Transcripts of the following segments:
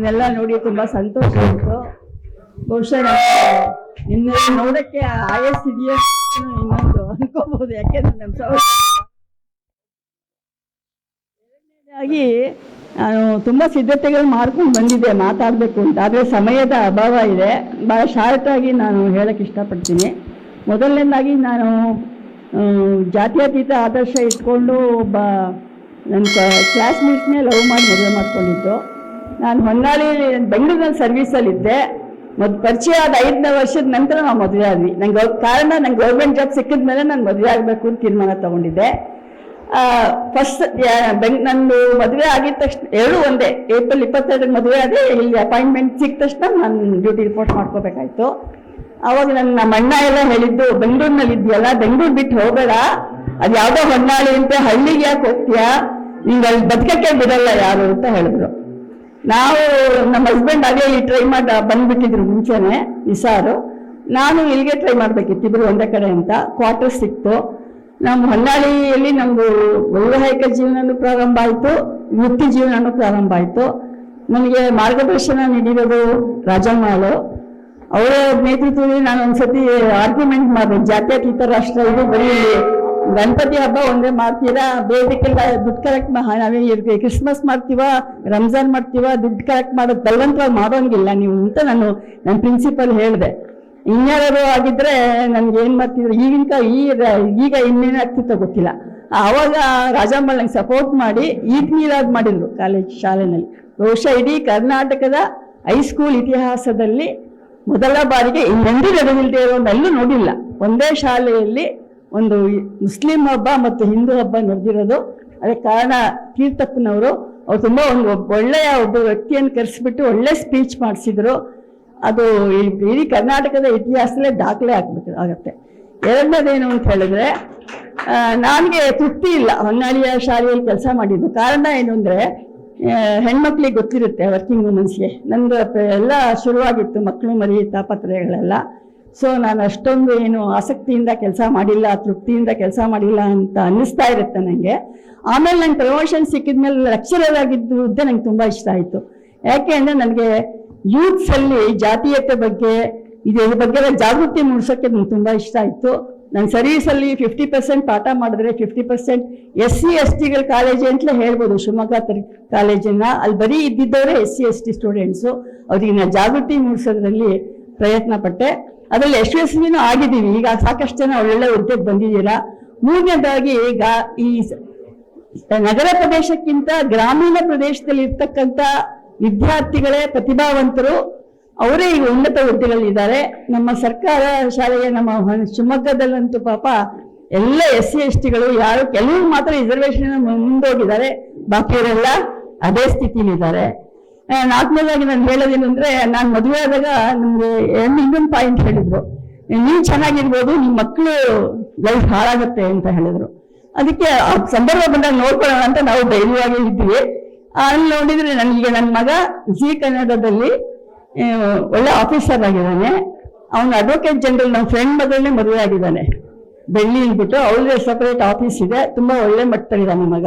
ನಿಮ್ನೆಲ್ಲ ನೋಡಿ ತುಂಬಾ ಸಂತೋಷ ಆಯ್ತು. ಬಹುಶಃ ನಿನ್ನ ನೋಡಕ್ಕೆ ಆಯಸ್ ಇದೆಯೋ ಇನ್ನೊಂದು ಅನ್ಕೋಬಹುದು, ಯಾಕೆಂದ್ರೆ ನಮ್ಮ ಎರಡನೇದಾಗಿ ನಾನು ತುಂಬ ಸಿದ್ಧತೆಗಳು ಮಾಡ್ಕೊಂಡು ಬಂದಿದ್ದೆ, ಮಾತಾಡಬೇಕು ಅಂತ. ಆದರೆ ಸಮಯದ ಅಭಾವ ಇದೆ. ಭಾಳ ಶಾರ್ಟ್ ಆಗಿ ನಾನು ಹೇಳಕ್ಕೆ ಇಷ್ಟಪಡ್ತೀನಿ. ಮೊದಲನೇದಾಗಿ ನಾನು ಜಾತ್ಯತೀತ ಆದರ್ಶ ಇಟ್ಕೊಂಡು ಒಬ್ಬ ನನ್ನ ಕ್ಲಾಸ್ಮೇಟ್ಸ್ನೇ ಲವ್ ಮಾಡಿ ಮದುವೆ ಮಾಡ್ಕೊಂಡಿದ್ದು. ನಾನು ಹೊನ್ನಾಳಿ ಬೆಂಗಳೂರಿನಲ್ಲಿ ಸರ್ವೀಸಲ್ಲಿದ್ದೆ ಮದ್ ಪರಿಚಯ ಆದ ಐದನೇ ವರ್ಷದ ನಂತರ ನಾವು ಮದುವೆ ಆದ್ವಿ. ನಂಗೆ ಕಾರಣ ನಂಗೆ ಗೌರ್ಮೆಂಟ್ ಜಾಬ್ ಸಿಕ್ಕಿದ ಮೇಲೆ ನಾನು ಮದುವೆ ಆಗಬೇಕು ಅಂತ ತೀರ್ಮಾನ ತಗೊಂಡಿದ್ದೆ. ಫಸ್ಟ್ ಬೆಂಗ್ ನಂದು ಮದುವೆ ಆಗಿದ ತಕ್ಷಣ ಎರಡು ಒಂದೇ ಏಪ್ರಿಲ್ ಇಪ್ಪತ್ತೆರಡಕ್ಕೆ ಮದುವೆ ಆದರೆ ಇಲ್ಲಿ ಅಪಾಯಿಂಟ್ಮೆಂಟ್ ಸಿಕ್ಕ ತಕ್ಷಣ ನಾನು ಡ್ಯೂಟಿ ರಿಪೋರ್ಟ್ ಮಾಡ್ಕೋಬೇಕಾಯ್ತು. ಆವಾಗ ನನ್ನ ನಮ್ಮ ಎಲ್ಲ ಹೇಳಿದ್ದು, ಬೆಂಗಳೂರಿನಲ್ಲಿ ಇದೆಯಲ್ಲ ಬೆಂಗಳೂರು ಬಿಟ್ಟು ಹೋಗಬೇಡ. ಅದು ಯಾವುದೋ ಹೊನ್ನಾಳಿ ಅಂತ, ಹಳ್ಳಿಗೆ ಯಾಕೆ ಹೋಗ್ತೀಯಾ? ನಿಂಗೆ ಅಲ್ಲಿ ಬದುಕಕ್ಕೆ ಬಿಡಲ್ಲ ಯಾರು ಅಂತ ಹೇಳಿದ್ರು. ನಾವು ನಮ್ಮ ಹಸ್ಬೆಂಡ್ ಅದೇ ಇಲ್ಲಿ ಟ್ರೈ ಮಾಡಿ, ಬಂದ್ಬಿಟ್ಟಿದ್ರು ಮುಂಚೆನೆ, ನಿಸಾರು. ನಾನು ಇಲ್ಲಿಗೆ ಟ್ರೈ ಮಾಡ್ಬೇಕಿತ್ತು, ಇಬ್ರು ಒಂದೇ ಕಡೆ ಅಂತ. ಕ್ವಾರ್ಟರ್ ಸಿಕ್ತು. ನಮ್ಮ ಹೊನ್ನಾಳಿಯಲ್ಲಿ ನಮ್ಮದು ವೈವಾಹಿಕ ಜೀವನನೂ ಪ್ರಾರಂಭ ಆಯಿತು, ವೃತ್ತಿ ಜೀವನನೂ ಪ್ರಾರಂಭ ಆಯಿತು. ನನಗೆ ಮಾರ್ಗದರ್ಶನ ನೀಡಿರೋದು ರಾಜಮ್ಮಾಳು. ಅವರ ನೇತೃತ್ವದಲ್ಲಿ ನಾನು ಒಂದ್ಸತಿ ಆರ್ಗ್ಯುಮೆಂಟ್ ಮಾಡಿದೆ, ಜಾತ್ಯತೀತ ರಾಷ್ಟ್ರ ಇದು ಬರೀ ಗಣಪತಿ ಹಬ್ಬ ಒಂದೇ ಮಾಡ್ತೀರಾ? ಬೇಡಿಕೆಲ್ಲ ದುಡ್ಡು ಕಲೆಕ್ಟ್ ನಾವೇ ಕ್ರಿಸ್ಮಸ್ ಮಾಡ್ತೀವ? ರಂಜಾನ್ ಮಾಡ್ತೀವ? ದುಡ್ಡು ಕಲೆಕ್ಟ್ ಮಾಡೋದು ಬಲವಂತವಾಗಿ ಮಾಡೋಂಗಿಲ್ಲ ನೀವು ಅಂತ ನಾನು ನನ್ನ ಪ್ರಿನ್ಸಿಪಲ್ ಹೇಳಿದೆ. ಇನ್ಯಾರು ಆಗಿದ್ರೆ ನನ್ಗೆ ಏನು ಮಾಡ್ತಿದ್ರು? ಈಗಿನ ಈಗ ಇನ್ನೇನು ಆಗ್ತಿತ್ತೋ ಗೊತ್ತಿಲ್ಲ. ಆವಾಗ ರಾಜಾಂಬಲ್ ನಂಗೆ ಸಪೋರ್ಟ್ ಮಾಡಿ ಈದ್ ಮೀಲಾದ್ ಮಾಡಿದ್ರು ಕಾಲೇಜ್ ಶಾಲೆನಲ್ಲಿ. ಬಹುಶಃ ಇಡೀ ಕರ್ನಾಟಕದ ಹೈಸ್ಕೂಲ್ ಇತಿಹಾಸದಲ್ಲಿ ಮೊದಲ ಬಾರಿಗೆ ಇನ್ನೆಂದೂ ನಡೆದಿಲ್ಲದೆ ಇರೋ ಒಂದು ಅಲ್ಲೂ ನೋಡಿಲ್ಲ. ಒಂದೇ ಶಾಲೆಯಲ್ಲಿ ಒಂದು ಮುಸ್ಲಿಂ ಹಬ್ಬ ಮತ್ತು ಹಿಂದೂ ಹಬ್ಬ ನಡೆದಿರೋದು. ಅದಕ್ಕೆ ಕಾರಣ ತೀರ್ಥಪ್ಪನವರು, ಅವ್ರು ತುಂಬ ಒಂದು ಒಳ್ಳೆಯ ಒಬ್ಬ ವ್ಯಕ್ತಿಯನ್ನು ಕರೆಸಿಬಿಟ್ಟು ಒಳ್ಳೆ ಸ್ಪೀಚ್ ಮಾಡಿಸಿದ್ರು. ಅದು ಇಡೀ ಕರ್ನಾಟಕದ ಇತಿಹಾಸದಲ್ಲೇ ದಾಖಲೆ ಆಗ್ಬೇಕು, ಆಗುತ್ತೆ. ಎರಡನೇದೇನು ಅಂತ ಹೇಳಿದ್ರೆ ನನಗೆ ತೃಪ್ತಿ ಇಲ್ಲ. ಹೊನ್ನಾಳಿಯ ಶಾಲೆಯಲ್ಲಿ ಕೆಲಸ ಮಾಡಿದ್ದು. ಕಾರಣ ಏನು ಅಂದರೆ ಹೆಣ್ಮಕ್ಳಿಗೆ ಗೊತ್ತಿರುತ್ತೆ ವರ್ಕಿಂಗ್ ವುಮೆನ್ಸ್ಗೆ ನಂದು ಎಲ್ಲ ಶುರುವಾಗಿತ್ತು, ಮಕ್ಕಳು ಮರಿ ತಾಪತ್ರಯಗಳೆಲ್ಲ ಸೊ ನಾನು ಅಷ್ಟೊಂದು ಏನು ಆಸಕ್ತಿಯಿಂದ ಕೆಲಸ ಮಾಡಿಲ್ಲ, ತೃಪ್ತಿಯಿಂದ ಕೆಲಸ ಮಾಡಿಲ್ಲ ಅಂತ ಅನ್ನಿಸ್ತಾ ಇರುತ್ತೆ ನನಗೆ ಆಮೇಲೆ ನಂಗೆ ಪ್ರಮೋಷನ್ ಸಿಕ್ಕಿದ್ಮೇಲೆ ಲೆಕ್ಚರರ್ ಆಗಿದ್ದು ಹುದ್ದೆ ನಂಗೆ ತುಂಬ ಇಷ್ಟ ಆಯಿತು. ಯಾಕೆ ಅಂದರೆ ನನಗೆ ಯೂತ್ಸಲ್ಲಿ ಜಾತೀಯತೆ ಬಗ್ಗೆ ಇದ್ರ ಬಗ್ಗೆ ಜಾಗೃತಿ ಮೂಡಿಸೋಕ್ಕೆ ನಂಗೆ ತುಂಬ ಇಷ್ಟ ಆಯಿತು. ನನ್ನ ಸರ್ವೀಸಲ್ಲಿ ಫಿಫ್ಟಿ ಪರ್ಸೆಂಟ್ ಪಾಠ ಮಾಡಿದ್ರೆ fifty percent S C S ಟಿಗಳ college ಅಂತಲೇ ಹೇಳ್ಬೋದು, ಶಿವಮೊಗ್ಗ ಕಾಲೇಜನ್ನ ಅಲ್ಲಿ ಬರೀ ಇದ್ದಿದ್ದವರೇ S C S T students ಅವರಿಗೆ ನಾನು ಜಾಗೃತಿ ಮೂಡಿಸೋದ್ರಲ್ಲಿ ಪ್ರಯತ್ನ ಪಟ್ಟೆ. ಅದರಲ್ಲಿ ಯಶಸ್ವಿನೂ ಆಗಿದ್ದೀವಿ. ಈಗ ಸಾಕಷ್ಟು ಜನ ಒಳ್ಳೊಳ್ಳೆ ಹುದ್ದೆಗೆ ಬಂದಿದ್ದೀರಾ? ಮೂರನೇದಾಗಿ ಈಗ ಈ ನಗರ ಪ್ರದೇಶಕ್ಕಿಂತ ಗ್ರಾಮೀಣ ಪ್ರದೇಶದಲ್ಲಿ ಇರ್ತಕ್ಕಂಥ ವಿದ್ಯಾರ್ಥಿಗಳೇ ಪ್ರತಿಭಾವಂತರು ಅವರೇ ಈಗ ಉನ್ನತ ಹುದ್ದೆಗಳಿದ್ದಾರೆ ನಮ್ಮ ಸರ್ಕಾರ ಶಾಲೆಯ ನಮ್ಮ ಶಿವಮೊಗ್ಗದಲ್ಲಂತೂ ಪಾಪ ಎಲ್ಲ ಎಸ್ ಸಿ ಎಸ್ ಟಿಗಳು ಯಾರು ಕೆಲವರು ಮಾತ್ರ ರಿಸರ್ವೇಶನ್ ಮುಂದೋಗಿದ್ದಾರೆ. ಬಾಕಿಯವರೆಲ್ಲ ಅದೇ ಸ್ಥಿತಿಲಿದ್ದಾರೆ ಆ, ನಾಲ್ಕನೇದಾಗಿ ನಾನು ಹೇಳೋದೇನು ಅಂದ್ರೆ ನಾನು ಮದುವೆ ಆದಾಗ ನಮ್ಗೆ ಇನ್ನೊಂದು ಪಾಯಿಂಟ್ ಹೇಳಿದ್ರು. ನೀವು ಚೆನ್ನಾಗಿರ್ಬೋದು ನಿಮ್ ಮಕ್ಕಳು ಲೈಫ್ ಹಾಳಾಗುತ್ತೆ ಅಂತ ಹೇಳಿದ್ರು. ಅದಕ್ಕೆ ಆ ಸಂದರ್ಭ ಬಂದಾಗ ನೋಡ್ಕೊಳ್ಳೋಣ ಅಂತ ನಾವು ಧೈರ್ಯವಾಗಿ ಇದ್ದೀವಿ. ಅಲ್ಲಿ ನೋಡಿದ್ರೆ ನನಗೆ ನನ್ನ ಮಗ ಜಿ ಕನ್ನಡದಲ್ಲಿ ಒಳ್ಳೆ ಆಫೀಸರ್ ಆಗಿದ್ದಾನೆ. ಅವನ ಅಡ್ವೊಕೇಟ್ ಜನರಲ್ ನಮ್ಮ ಫ್ರೆಂಡ್ ಮಗಳನ್ನೇ ಮದುವೆ ಆಗಿದ್ದಾನೆ. ಬೆಳ್ಳಿ ಅಂದ್ಬಿಟ್ಟು, ಅವಳದೇ ಸಪರೇಟ್ ಆಫೀಸ್ ಇದೆ. ತುಂಬಾ ಒಳ್ಳೆ ಮಟ್ಟದಲ್ಲಿದ್ದಾನೆ ಮಗ.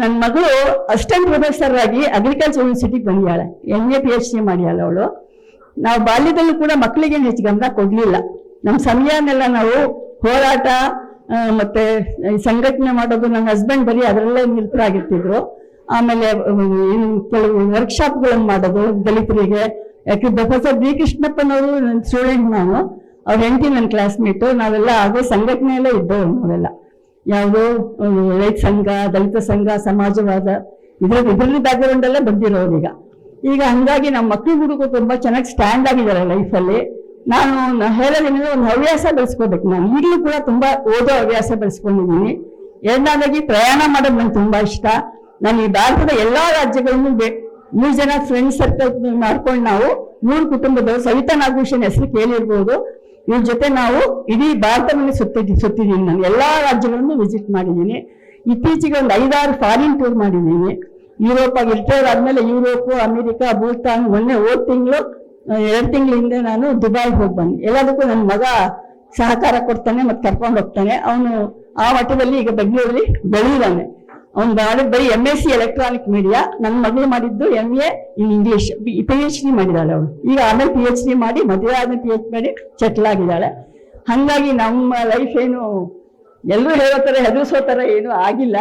ನನ್ನ ಮಗಳು ಅಸಿಸ್ಟೆಂಟ್ ಪ್ರೊಫೆಸರ್ ಆಗಿ ಅಗ್ರಿಕಲ್ಚರ್ ಯೂನಿವರ್ಸಿಟಿಗೆ ಬಂದಿದ್ದಾಳೆ M A P H D ಮಾಡಿಯಾಳ ಅವಳು. ನಾವು ಬಾಲ್ಯದಲ್ಲೂ ಕೂಡ ಮಕ್ಕಳಿಗೆ ಹೆಚ್ಚು ಗಮನ ಕೊಡಲಿಲ್ಲ. ನಮ್ಮ ಸಮಯನೆಲ್ಲ ನಾವು ಹೋರಾಟ ಮತ್ತೆ ಸಂಘಟನೆ ಮಾಡೋದು ನನ್ನ ಹಸ್ಬೆಂಡ್ ಬರೀ ಅದರಲ್ಲೇ ನಿರತರಾಗಿರ್ತಿದ್ರು ಆಮೇಲೆ ಕೆಲವು ವರ್ಕ್ಶಾಪ್ಗಳನ್ನು ಮಾಡೋದು, ದಲಿತರಿಗೆ. ಯಾಕೆ ಪ್ರೊಫೆಸರ್ ಬಿ ಕೃಷ್ಣಪ್ಪನವರು ನನ್ನ ಸ್ಟೂಡೆಂಟ್ ನಾನು. ಅವ್ರ ಹೆಂಡತಿ ನನ್ನ ಕ್ಲಾಸ್ಮೇಟು ನಾವೆಲ್ಲ ಆಗೋ ಸಂಘಟನೆಯಲ್ಲೇ ಇದ್ದವು ನಾವೆಲ್ಲ. ಯಾವುದೋ ರೈತ ಸಂಘ, ದಲಿತ ಸಂಘ, ಸಮಾಜವಾದ, ಇದ್ರ ಇದರಲ್ಲಿ ಬ್ಯಾಕ್ಗ್ರೌಂಡಲ್ಲೇ ಬಂದಿರೋರು ಈಗ. ಈಗ ಹಂಗಾಗಿ ನಮ್ಮ ಮಕ್ಕಳು ಹುಡುಗರು ತುಂಬಾ ಚೆನ್ನಾಗಿ ಸ್ಟ್ಯಾಂಡ್ ಆಗಿದ್ದಾರೆ ಲೈಫಲ್ಲಿ ನಾನು ಹೇಳೋ ನಿಮಗೆ ಒಂದು ಹವ್ಯಾಸ ಬೆಳೆಸ್ಕೋಬೇಕು. ನಾನು ಈಗಲೂ ಕೂಡ ತುಂಬಾ ಓದೋ ಹವ್ಯಾಸ ಬೆಳೆಸ್ಕೊಂಡಿದ್ದೀನಿ ಎರಡನೇದಾಗಿ ಪ್ರಯಾಣ ಮಾಡೋದು ನಂಗೆ ತುಂಬಾ ಇಷ್ಟ. ನಾನು ಈ ಭಾರತದ ಎಲ್ಲಾ ರಾಜ್ಯಗಳನ್ನು ಮೂರು ಜನ ಫ್ರೆಂಡ್ಸ್ ಸರ್ಕಲ್ ಮಾಡ್ಕೊಂಡು ನಾವು, ಮೂರು ಕುಟುಂಬದವರು ಸವಿತಾ ನಾಗಭೂಷಣ್ ಹೆಸರು ಕೇಳಿರ್ಬೋದು. ಇವ್ರ ಜೊತೆ ನಾವು ಇಡೀ ಭಾರತವನ್ನು ಸುತ್ತಿದ್ದಿ ಸುತ್ತಿದ್ದೀನಿ ನಾನು. ಎಲ್ಲಾ ರಾಜ್ಯಗಳನ್ನು ವಿಸಿಟ್ ಮಾಡಿದ್ದೀನಿ ಇತ್ತೀಚೆಗೆ ಒಂದು ಐದಾರು ಫಾರಿನ್ ಟೂರ್ ಮಾಡಿದ್ದೀನಿ ಯುರೋಪ್ ಆಗಿ ರಿಟೈರ್ ಆದ್ಮೇಲೆ ಯುರೋಪ್ ಅಮೆರಿಕ ಭೂತಾನ್ ಮೊನ್ನೆ ಹೋದ್ ತಿಂಗಳು ಎರಡು ತಿಂಗಳ ಹಿಂದೆ ನಾನು ದುಬೈ ಹೋಗಿ ಬಂದೆ. ಎಲ್ಲದಕ್ಕೂ ನನ್ನ ಮಗ ಸಹಕಾರ ಕೊಡ್ತಾನೆ ಮತ್ತೆ ಕರ್ಕೊಂಡು ಹೋಗ್ತಾನೆ. ಅವನು ಆ ಮಟ್ಟದಲ್ಲಿ ಈಗ ಬೆಂಗಳೂರಲ್ಲಿ ಬೆಳೆದಿದ್ದಾನೆ ಅವ್ನು ಮಾಡಿದ್ ಬರೀ M S C electronic media ನನ್ನ ಮಗಳು ಮಾಡಿದ್ದು M A in English P H D ಮಾಡಿದಾಳೆ ಅವಳು. ಈಗ ಆಮೇಲೆ ಪಿ ಎಚ್ ಡಿ ಮಾಡಿ, ಮದುವೆ ಆದ್ಮೇಲೆ ಪಿ ಎಚ್ ಮಾಡಿ ಸೆಟ್ಲ್ ಆಗಿದ್ದಾಳೆ. ಹಂಗಾಗಿ ನಮ್ಮ ಲೈಫ್ ಏನು, ಎಲ್ಲರೂ ಹೇಳೋ ಥರ ಹೆದರ್ಸೋ ಥರ ಏನು ಆಗಿಲ್ಲ.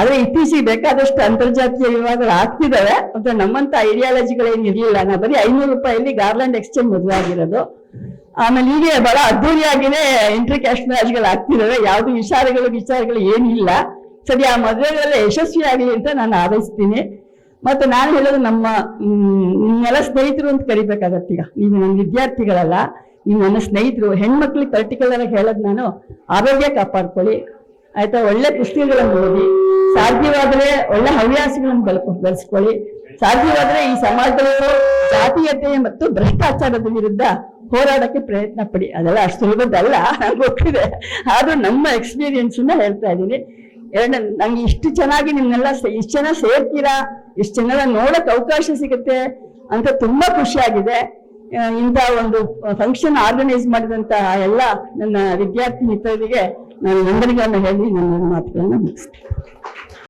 ಆದರೆ ಇತ್ತೀಚೆಗೆ ಬೇಕಾದಷ್ಟು ಅಂತರ್ಜಾತೀಯ ವಿವಾದಗಳು ಆಗ್ತಿದ್ದಾವೆ. ಮತ್ತೆ ನಮ್ಮಂಥ ಐಡಿಯಾಲಜಿಗಳೇನು ಇರಲಿಲ್ಲ. ನಾ ಬರೀ ಐನೂರು ರೂಪಾಯಲ್ಲಿ ಗಾರ್ಲ್ಯಾಂಡ್ ಎಕ್ಸ್ಚೇಂಜ್ ಮದುವೆ ಆಗಿರೋದು. ಆಮೇಲೆ ಹೀಗೆ ಬಹಳ ಅದ್ದೂರಿಯಾಗಿನೇ ಇಂಟರ್ ಕ್ಯಾಸ್ಟ್ ಮ್ಯಾಚ್ಗಳು ಆಗ್ತಿದ್ದಾವೆ. ಯಾವುದು ವಿಚಾರಗಳು ವಿಚಾರಗಳು ಏನಿಲ್ಲ. ಸರಿ, ಆ ಮದುವೆಗಳೆಲ್ಲ ಯಶಸ್ವಿ ಆಗಲಿ ಅಂತ ನಾನು ಆರೈಸ್ತೀನಿ ಮತ್ತು ನಾನು ಹೇಳೋದು ನಮ್ಮ ನಿಮ್ಮೆಲ್ಲ ಸ್ನೇಹಿತರು ಅಂತ ಕರಿಬೇಕಾಗತ್ತೀಗ ನೀವು ನನ್ನ ವಿದ್ಯಾರ್ಥಿಗಳಲ್ಲ, ನೀವು ನನ್ನ ಸ್ನೇಹಿತರು, ಹೆಣ್ಮಕ್ಳಿಗೆ ಪರ್ಟಿಕ್ಯುಲರ್ ಆಗಿ ಹೇಳೋದು ನಾನು ಆರೋಗ್ಯ ಕಾಪಾಡ್ಕೊಳ್ಳಿ. ಆಯ್ತಾ, ಒಳ್ಳೆ ಪುಸ್ತಕಗಳನ್ನು ಓದಿ, ಸಾಧ್ಯವಾದರೆ ಒಳ್ಳೆ ಹವ್ಯಾಸಗಳನ್ನು ಬೆಳ್ಕೊ, ಬೆಳೆಸ್ಕೊಳ್ಳಿ. ಸಾಧ್ಯವಾದರೆ ಈ ಸಮಾಜದವರು ಜಾತೀಯತೆ ಮತ್ತು ಭ್ರಷ್ಟಾಚಾರದ ವಿರುದ್ಧ ಹೋರಾಡಕ್ಕೆ ಪ್ರಯತ್ನ ಪಡಿ. ಅದೆಲ್ಲ ಅಷ್ಟು ಸುಲಭದ್ದಲ್ಲ ಗೊತ್ತಿದೆ. ಆದ್ರೂ ನಮ್ಮ ಎಕ್ಸ್ಪೀರಿಯನ್ಸ್ ಹೇಳ್ತಾ ಇದ್ದೀನಿ. ಎರಡನೇ, ನಂಗೆ ಇಷ್ಟು ಚೆನ್ನಾಗಿ ನಿಮ್ನೆಲ್ಲ ಇಷ್ಟು ಜನ ಸೇರ್ತೀರಾ, ಇಷ್ಟು ಜನ ನೋಡಕ್ ಅವಕಾಶ ಸಿಗುತ್ತೆ ಅಂತ ತುಂಬಾ ಖುಷಿ ಆಗಿದೆ ಇಂತ ಒಂದು ಫಂಕ್ಷನ್ ಆರ್ಗನೈಸ್ ಮಾಡಿದಂತ ಎಲ್ಲ ನನ್ನ ವಿದ್ಯಾರ್ಥಿ ಮಿತ್ರರಿಗೆ ನಾನು ವಂದನೆಗಳನ್ನು ಹೇಳಿ ನನ್ನ ಮಾತುಗಳನ್ನು ಮುಗಿಸ್ತೇನೆ.